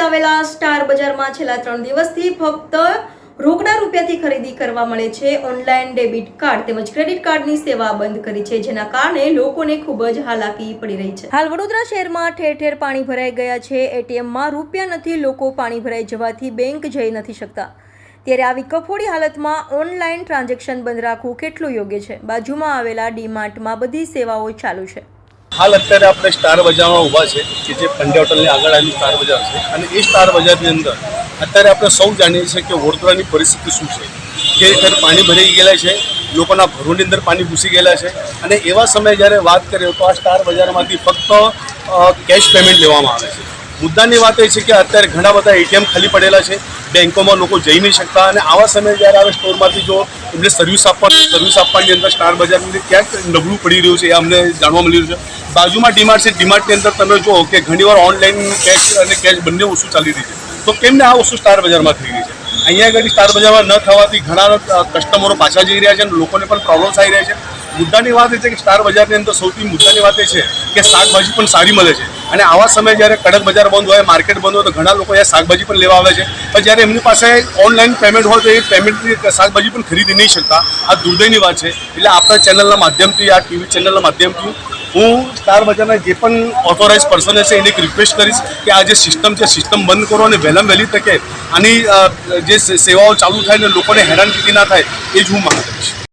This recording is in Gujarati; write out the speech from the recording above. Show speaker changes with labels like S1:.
S1: આવેલા સ્ટાર બજારમાં છેલ્લા ત્રણ દિવસથી ફક્ત રોકડા રૂપિયાથી ખરીદી કરવા મળે છે. ઓનલાઈન ડેબિટ કાર્ડ તેમજ ક્રેડિટ કાર્ડની સેવા બંધ કરી છે, જેના કારણે લોકોને ખૂબ જ હાલાકી પડી રહી છે. હાલ વડોદરા શહેરમાં ઠેર ઠેર પાણી ભરાઈ ગયા છે. એટીએમમાં રૂપિયા નથી, લોકો પાણી ભરાઈ જવાથી બેંક જઈ નથી શકતા. ત્યારે આવી કફોડી હાલતમાં ઓનલાઈન ટ્રાન્ઝેક્શન બંધ રાખવું કેટલું યોગ્ય છે? બાજુમાં આવેલા ડીમાર્ટમાં બધી સેવાઓ ચાલુ છે.
S2: હાલ અત્યારે આપણે સ્ટાર બજારમાં ઊભા છે કે જે પંડ્યા હોટલની આગળ આવેલું સ્ટાર બજાર છે. અને એ સ્ટાર બજારની અંદર અત્યારે આપણે સૌ જાણીએ છીએ કે વડોદરાની પરિસ્થિતિ શું છે? કે અત્યારે પાણી ભરાઈ ગયેલા છે, લોકોના ઘરોની અંદર પાણી ઘૂસી ગયેલા છે અને એવા સમયે જ્યારે વાત કરીએ તો આ સ્ટાર બજારમાંથી ફક્ત કેશ પેમેન્ટ લેવામાં આવે છે. મુદ્દાની વાત એ છે કે અત્યારે ઘણા બધા એટીએમ ખાલી પડેલા છે બેંકોમાં લોકો જઈ નહીં શકતા અને આવા સમયે જ્યારે આવે સ્ટોરમાંથી જો એમને સર્વિસ આપવાની સર્વિસ આપવાની અંદર સ્ટાર બજારની ક્યાંક નબળું પડી રહ્યું છે એ અમને જાણવા મળી રહ્યું છે. બાજુમાં ડીમાર્ટ છે. ડીમાર્ટની અંદર તમે જુઓ કે ઘણીવાર ઓનલાઈન કેશ અને કેશ બંને વસ્તુ ચાલી રહી છે. તો કેમને આ વસ્તુ સ્ટાર બજારમાં થઈ રહી છે? અહીંયા આગળ સ્ટાર બજારમાં ન થવાથી ઘણા કસ્ટમરો પાછા જઈ રહ્યા છે અને લોકોને પણ પ્રોબ્લેમ્સ આવી રહ્યા છે. મુદ્દાની વાત એ છે કે સ્ટાર બજારની અંદર સૌથી મુદ્દાની વાત એ છે કે શાકભાજી પણ સારી મળે છે. અને આવા સમયે જ્યારે કડક બજાર બંધ હોય, માર્કેટ બંધ હોય, તો ઘણા લોકો અહીંયા શાકભાજી પણ લેવા આવે છે. પણ જ્યારે એમની પાસે ઓનલાઈન પેમેન્ટ હોય, તો એ પેમેન્ટની શાકભાજી પણ ખરીદી નહીં શકતા. આ દુર્દયની વાત છે. એટલે આપણા ચેનલના માધ્યમથી, આ ટીવી ચેનલના માધ્યમથી હું સ્ટાર બજારના જે પણ ઓથોરાઇઝ પર્સન હશે, એને એક રિક્વેસ્ટ કરીશ કે આ જે સિસ્ટમ છે સિસ્ટમ બંધ કરો અને વહેલામાં વહેલી તકે આની જે સેવાઓ ચાલુ થાય ને લોકોને હેરાનગતિ ના થાય, એ જ હું માંગ કરીશ